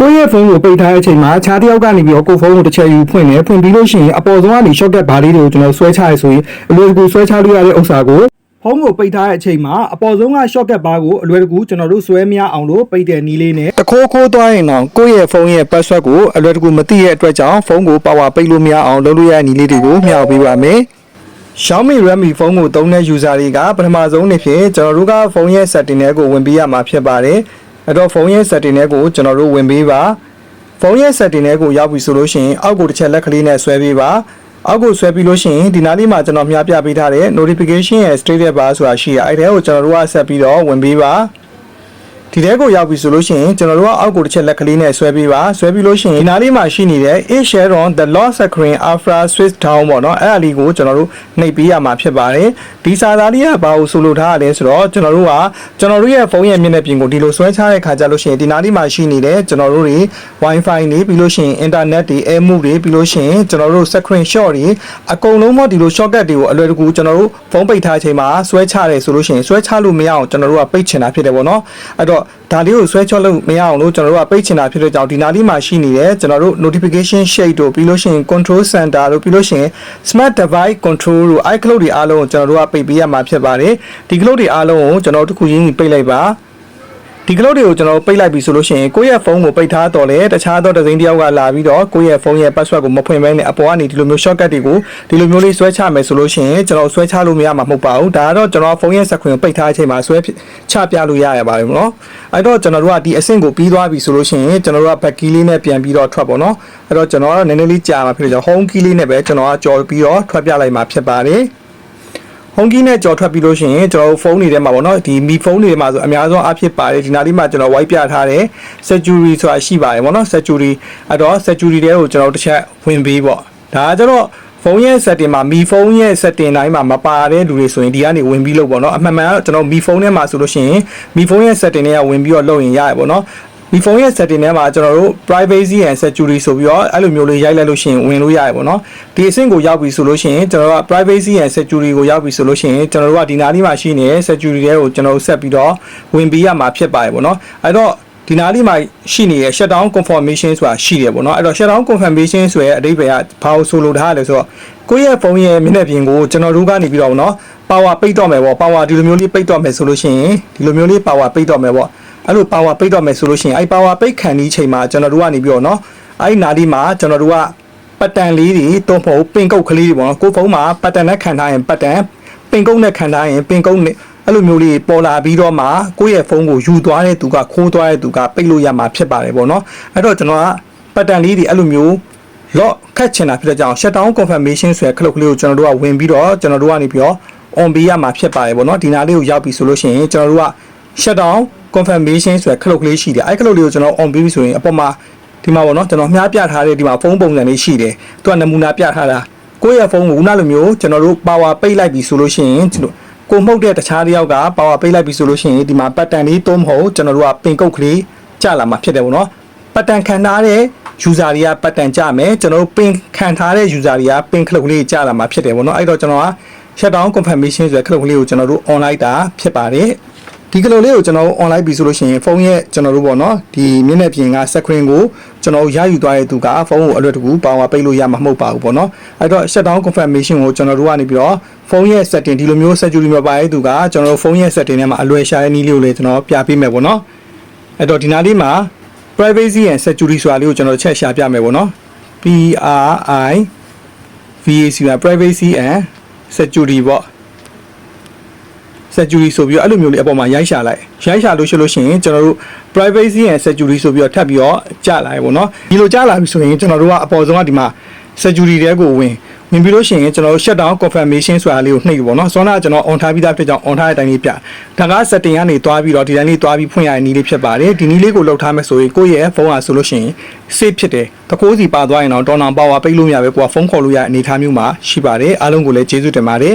ကိုယ့်ရဲ့ဖုန်းကိုပိတ်ထားတဲ့အချိန်မှာခြားတစ်ယောက်ကနေပြီးတော့ကိုယ့်ဖုန်းကိုတစ်ချက်ယူဖွင့်တယ်ဖွင့်ပြီးလို့ရှိရင်အပေါ်ဆုံးကနေ shortcut ဘားလေးတွေကိုကျွန်တော်ဆွဲချရဲဆိုရင်အလွယ်တကူဆွဲချလို့ရတဲ့ဥစ္စာကိုဖုန်းကိုပိတ်ထားတဲ့အချိန်မှာအပေါ်ဆုံးက shortcut ဘားကိုအလွယ်တကူကျွန်တော်တို့ဆွဲမရအောင်လို့ပိတ်တဲ့နည်းလေးနဲ့တခိုးခိုးသွားရင်တော့ကိုယ့်ရဲ့ဖုန်းရဲ့ password ကိုအလွယ်တကူမသိတဲ့အတွက်ကြောင့်ဖုန်းကိုပါဝါပိတ်လို့မရအောင်လုပ်လို့ရတဲ့နည်းလေးတွေကိုမျှဝေပေးပါမယ် Xiaomi Redmi ဖုန်းကိုသုံးတဲ့ user တွေကပထမဆုံးနေ့ဖြင့်ကျွန်တော်တို့ကဖုန်းရဲ့ setting တွေကိုဝင်ပေးရမှာဖြစ်ပါတယ်။ အဲ့တော့ဖုန်းရဲ့ setting တွေကိုကျွန်တော်တို့ဝင်ပေးပါ။ဖုန်းရဲ့ setting တွေကိုရောက်ပြီဆိုလို့ရှိရင်အောက်ကိုတစ်ချက်လက်ကလေးနဲ့ဆွဲပေးပါ။အောက်ကိုဆွဲပြီးလို့ရှိရင်ဒီနားလေးမှာကျွန်တော်မြှပြပေးထားတဲ့ notification ရဲ့ status bar ဆိုတာရှိရအဲ့ဒါကိုကျွန်တော်တို့ကဆက်ပြီးတော့ဝင်ပေးပါ။ ဒီထဲကိုရောက်ပြီဆိုလို့ရှိရင်ကျွန်တော်တို့ကအောက်ကိုတစ်ချက်လက်ကလေးနဲ့ဆွဲပေးပါဆွဲပြီးလို့ရှိရင်ဒီနားလေးမှာရှိနေတဲ့ is share on the lock screen after switch down ပေါ့နော်အဲ့ဒါလေးကိုကျွန်တော်တို့နှိပ်ပေးရမှာဖြစ်ပါတယ်ဒီစာသားလေးကဘာလို့ဆိုလိုထားရလဲဆိုတော့ကျွန်တော်တို့ကကျွန်တော်တို့ရဲ့ဖုန်းရဲ့မျက်နှာပြင်ကိုဒီလိုဆွဲချတဲ့ခါကျလို့ရှိရင်ဒီနားလေးမှာရှိနေတဲ့ကျွန်တော်တို့တွေ wifi တွေပြီးလို့ရှိရင် internet တွေ air move တွေပြီးလို့ရှိရင်ကျွန်တော်တို့ screen shot တွေအကုန်လုံးပေါ့ဒီလို shortcut တွေကိုအလွယ်တကူကျွန်တော်တို့ဖုန်းပိတ်ထားချိန်မှာဆွဲချတယ်ဆိုလို့ရှိရင်ဆွဲချလို့မရအောင်ကျွန်တော်တို့ကပိတ်ချင်တာဖြစ်တယ်ပေါ့နော်အဲ့တော့ဒါလေးကိုဆွဲချလို့မရအောင်လို့ကျွန်တော်တို့ကပိတ်ချင်တာဖြစ်တဲ့ကြောင့်ဒီနားလေးမှာရှိနေတဲ့ကျွန်တော်တို့ notification shade တို့ပြီးလို့ရှိရင် control center တို့ပြီးလို့ရှိရင် smart device control တို့ iCloud တွေအားလုံးကိုကျွန်တော်တို့ကပိတ်ပေးရမှာဖြစ်ပါတယ်ဒီ cloud တွေအားလုံးကိုကျွန်တော်တို့တစ်ခုချင်းပိတ်လိုက်ပါ ဒီကလုတ်တွေကိုကျွန်တော်ပိတ်လိုက်ပြီဆိုလို့ရှိရင်ကိုယ့်ရဲ့ဖုန်းကိုပိတ်ထားတော့လေတခြားသောတစ်စိမ်းတစ်ယောက်ကလာပြီးတော့ကိုယ့်ရဲ့ဖုန်းရဲ့ password ကိုမဖွင့်ဘဲနဲ့အပေါ်ကနေဒီလိုမျိုး shortcut တွေကိုဒီလိုမျိုးလေးဆွဲချမယ်ဆိုလို့ရှိရင်ကျွန်တော်ဆွဲချလို့မရမှာမဟုတ်ပါဘူးဒါကတော့ကျွန်တော်ဖုန်းရဲ့ screen ကိုပိတ်ထားတဲ့အချိန်မှာဆွဲချပြလို့ရရပါတယ်မနော်အဲ့တော့ကျွန်တော်တို့ကဒီအဆင့်ကိုပြီးသွားပြီဆိုလို့ရှိရင်ကျွန်တော်တို့က back key လေးနဲ့ပြန်ပြီးတော့ထွက်ပါတော့အဲ့တော့ကျွန်တော်ကနည်းနည်းလေးကြာမှာဖြစ်လို့ကြောင့် home key လေးနဲ့ပဲကျွန်တော်ကကြော်ပြီးတော့ထွက်ပြလိုက်မှာဖြစ်ပါတယ် ဟုန်ကီနဲ့ကြော်ထွက်ပြီးလို့ရှိရင်ကျွန်တော်တို့ဖုန်းတွေထဲမှာပေါ့နော်ဒီမီဖုန်းတွေထဲမှာဆိုအများဆုံးအဖြစ်ပါတယ်ဒီနားလေးမှာကျွန်တော် white ပြထားတယ် security ဆိုတာရှိပါတယ်ပေါ့နော် security အဲ့တော့ security တွေကိုကျွန်တော်တို့တစ်ချက်ဝင်ပေးပေါ့ဒါကကျတော့ဖုန်းရဲ့ setting မှာမီဖုန်းရဲ့ setting တိုင်းမှာမပါတဲ့လူတွေဆိုရင်ဒီကနေဝင်ပြီးလို့ပေါ့နော်အမှန်မှန်ကကျွန်တော်မီဖုန်းထဲမှာဆိုလို့ရှိရင်မီဖုန်းရဲ့ setting တွေကဝင်ပြီးတော့လုပ်ရင်ရတယ်ပေါ့နော် ဒီဖုန်းရဲ့ setting ထဲမှာကျွန်တော်တို့ privacy and security ဆိုပြီးတော့အဲ့လိုမျိုးလေးရိုက်လိုက်လို့ရှိရင်ဝင်လို့ရတယ်ပေါ့နော်ဒီအဆင့်ကိုရောက်ပြီဆိုလို့ရှိရင်ကျွန်တော်တို့က privacy and security ကိုရောက်ပြီဆိုလို့ရှိရင်ကျွန်တော်တို့ကဒီနားလေးမှာရှိနေတဲ့ security တွေကိုကျွန်တော်တို့ဆက်ပြီးတော့ဝင်ပေးရမှာဖြစ်ပါတယ်ပေါ့နော်အဲ့တော့ဒီနားလေးမှာရှိနေတဲ့ shutdown confirmation ဆိုတာရှိတယ်ပေါ့နော်အဲ့တော့ shutdown confirmation ဆိုရဲ့အဓိပ္ပာယ်ကဘာလို့ဆိုလိုထားလဲဆိုတော့ကိုယ့်ရဲ့ဖုန်းရဲ့မျက်နှာပြင်ကိုကျွန်တော်တို့ကနေပြီးတော့နော် power ပိတ်တော့မယ်ပေါ့ power ဒီလိုမျိုးလေးပိတ်တော့မယ်ဆိုလို့ရှိရင်ဒီလိုမျိုးလေး power ပိတ်တော့မယ်ပေါ့ အဲ့လို power ပိတ်တော့မယ်ဆိုလို့ရှိရင်အဲ့ power ပိတ်ခံဒီချိန်မှာကျွန်တော်တို့ကနေပြီးတော့နော်အဲ့ဒီနားလေးမှာကျွန်တော်တို့ကပတ်တန်လေးတွေတုံးဖို့ပင်ကုတ်ကလေးတွေပေါ့နော်ကိုယ်ဖုန်းမှာပတ်တန်နဲ့ခံထားရင်ပတ်တန်ပင်ကုတ်နဲ့ခံထားရင်ပင်ကုတ်နဲ့အဲ့လိုမျိုးလေးပေါ်လာပြီးတော့မှကိုယ့်ရဲ့ဖုန်းကိုယူသွားတဲ့သူကခိုးသွားတဲ့သူကပိတ်လို့ရမှာဖြစ်ပါတယ်ပေါ့နော်အဲ့တော့ကျွန်တော်ကပတ်တန်လေးတွေအဲ့လိုမျိုးလော့ခတ်ချင်တာဖြစ်တဲ့ကြောင့် shutdown confirmation ဆိုတဲ့ခလုတ်ကလေးကိုကျွန်တော်တို့ကဝင်ပြီးတော့ကျွန်တော်တို့ကနေပြီးတော့ on ပေးရမှာဖြစ်ပါတယ်ပေါ့နော်ဒီနားလေးကိုရောက်ပြီဆိုလို့ရှိရင်ကျွန်တော်တို့က shutdown confirmation ဆိုတဲ့ခလုတ်ကလေးရှိတယ်အဲ့ခလုတ်လေးကိုကျွန်တော် on ပေးပြီဆိုရင်အပေါ်မှာဒီမှာပေါ့နော်ကျွန်တော်မြားပြထားတဲ့ဒီမှာဖုန်းပုံစံလေးရှိတယ်သူကနမူနာပြထားတာကိုယ့်ရဲ့ဖုန်းကိုခုနလိုမျိုးကျွန်တော်တို့ power ပိတ်လိုက်ပြီဆိုလို့ရှိရင်ကျွန်တော်ကိုမှုတ်တဲ့တခြားတစ်ယောက်က power ပိတ်လိုက်ပြီဆိုလို့ရှိရင်ဒီမှာပတ်တန်လေးသုံးမဟုတ်ကျွန်တော်တို့ကပင်ကုတ်ကလေးကျလာမှာဖြစ်တယ်ပေါ့နော်ပတ်တန်ခံထားတဲ့ user တွေကပတ်တန်ကြမယ်ကျွန်တော်တို့ပင်ခံထားတဲ့ user တွေကပင်ခလုတ်ကလေးကြာလာမှာဖြစ်တယ်ပေါ့နော်အဲ့တော့ကျွန်တော်က shutdown confirmation ဆိုတဲ့ခလုတ်ကလေးကိုကျွန်တော်တို့ online တာဖြစ်ပါတယ် ဒီကလိုလေးကိုကျွန်တော်တို့ online ပြီဆိုလို့ရှိရင်ဖုန်းရဲ့ကျွန်တော်တို့ပေါ့နော်ဒီမျက်နှာပြင်က screen ကိုကျွန်တော်ရယူသွားတဲ့သူကဖုန်းကိုအလွယ်တကူပါဝါပိတ်လို့ရမှာမဟုတ်ပါဘူးပေါ့နော်အဲ့တော့ shutdown confirmation ကိုကျွန်တော်တို့ကနေပြီးတော့ဖုန်းရဲ့ setting ဒီလိုမျိုး security မပါတဲ့သူကကျွန်တော်တို့ဖုန်းရဲ့ setting ထဲမှာအလွယ်ရှာတဲ့နည်းလေးကိုလည်းကျွန်တော်ပြပေးမယ်ပေါ့နော်အဲ့တော့ဒီနားလေးမှာ privacy and security ဆိုတာလေးကိုကျွန်တော်ချက်ရှာပြမယ်ပေါ့နော် P R I V A C က privacy and security ပေါ့ security ဆိုပြီးတော့အဲ့လိုမျိုးလေးအပေါ်မှာရိုက်ရှာလိုက်ရိုက်ရှာလို့ရှိလို့ရှိရင်ကျွန်တော်တို့ privacy and security ဆိုပြီးတော့ထပ်ပြီးတော့ကြာလာရေပေါ့နော်ဒီလိုကြာလာပြီဆိုရင်ကျွန်တော်တို့ကအပေါ်ဆုံးကဒီမှာ security တွေကိုဝင်ဝင်ပြီးလို့ရှိရင်ကျွန်တော်တို့ shutdown confirmation ဆိုတာလေးကိုနှိပ်ပေါ့နော်စောနာကကျွန်တော် on ထားပြီးသားဖြစ်ကြောင်း on ထားတဲ့အတိုင်းလေးပြဒါက setting ကနေတွားပြီးတော့ဒီတိုင်းလေးတွားပြီးဖွင့်ရတဲ့နည်းလေးဖြစ်ပါတယ်ဒီနည်းလေးကိုလောက်ထားမယ်ဆိုရင်ကိုယ့်ရဲ့ဖုန်းဟာဆိုလို့ရှိရင် safe ဖြစ်တယ်တကိုးစီပါသွားရင်တော့တော်တော်ပါဝါပိတ်လို့မရပဲကိုကဖုန်းခေါ်လို့ရတဲ့အနေအထားမျိုးမှာရှိပါတယ်အားလုံးကိုလည်းကျေးဇူးတင်ပါတယ်